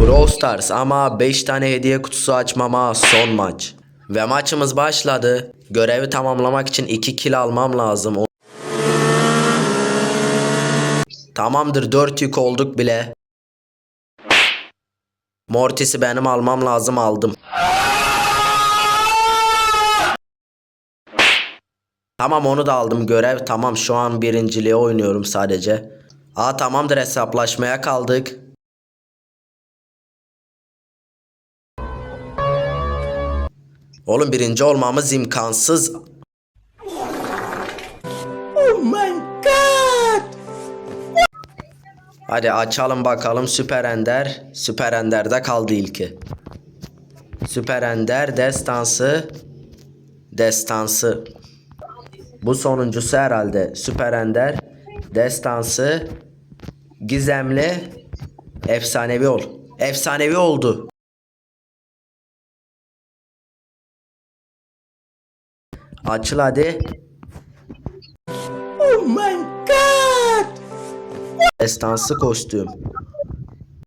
Brawl Stars ama 5 tane hediye kutusu açmama son maç. Ve maçımız başladı. Görevi tamamlamak için 2 kill almam lazım. Tamamdır 4 yük olduk bile. Mortis'i benim almam lazım aldım. Tamam onu da aldım görev tamam şu an birinciliğe oynuyorum sadece. Aa tamamdır hesaplaşmaya kaldık. Oğlum birinci olmamız imkansız. Oh my god! Hadi açalım bakalım Süper Ender. Süper Ender'de kaldı ilki. Süper Ender destansı. Destansı. Bu sonuncusu herhalde. Süper Ender. Destansı. Gizemli. Efsanevi ol. Efsanevi oldu. Açıl hadi. Oh my god! Destansı kostüm.